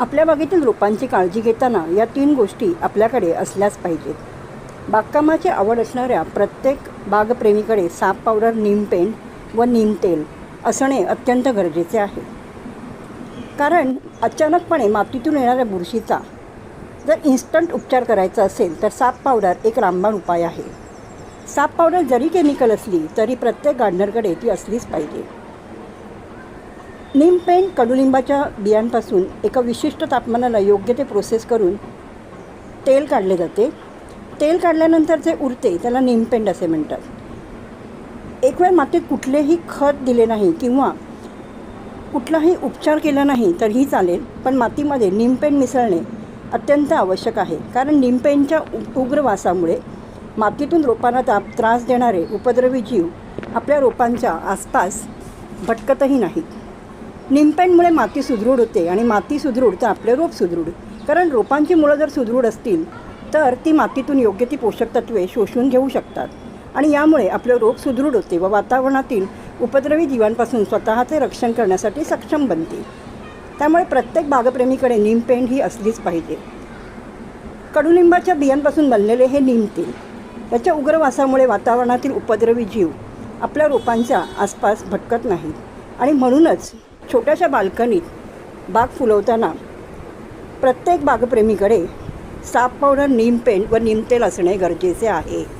आपल्या बागेतील रोपांची काळजी घेताना या तीन गोष्टी आपल्याकडे असल्याच पाहिजेत. बागकामाची आवड असणाऱ्या प्रत्येक बागप्रेमीकडे साप पावडर नीम पेंट व नीम तेल असणे अत्यंत गरजेचे आहे. कारण अचानकपणे मातीतून येणाऱ्या बुरशीचा जर इन्स्टंट उपचार करायचा असेल तर साप पावडर एक रामबाण उपाय आहे. साप पावडर जरी केमिकल असली तरी प्रत्येक गार्डनरकडे ती असलीच पाहिजे. नीम पेंट कडुलिंबाच्या बियांपासून एका विशिष्ट तापमानाला योग्य ते प्रोसेस करून तेल काढले जाते. तेल काढल्यानंतर जे उरते त्याला नीम असे म्हणतात. एक वेळ मातीत कुठलेही खत दिले नाही किंवा कुठलाही उपचार केला नाही तरीही चालेल पण मातीमध्ये निमपेंट मिसळणे अत्यंत आवश्यक आहे. कारण निमपेंटच्या उ- उग्र वासामुळे मातीतून रोपांना ता त्रास देणारे उपद्रवी जीव आपल्या रोपांच्या आसपास भटकतही नाहीत. निमपेंटमुळे माती सुदृढ होते आणि माती सुदृढ तर आपले रोप सुदृढ. कारण रोपांची मुळं जर सुदृढ असतील तर ती मातीतून योग्य ती पोषक तत्वे शोषून घेऊ शकतात. आणि यामुळे आपले रोप सुदृढ होते व वातावरणातील उपद्रवी जीवांपासून स्वतःचे रक्षण करण्यासाठी सक्षम बनते. त्यामुळे प्रत्येक बागप्रेमीकडे निमपेंड ही असलीच पाहिजे. कडुलिंबाच्या बियांपासून बनलेले हे निमतेल त्याच्या याच्या उग्र वासामुळे वातावरणातील उपद्रवी जीव आपल्या रोपांच्या आसपास भटकत नाहीत. आणि म्हणूनच छोट्याशा बाल्कनीत बाग फुलवताना प्रत्येक बागप्रेमीकडे साप पावडर नीम पेंट व नीम तेल असणे गरजेचे आहे.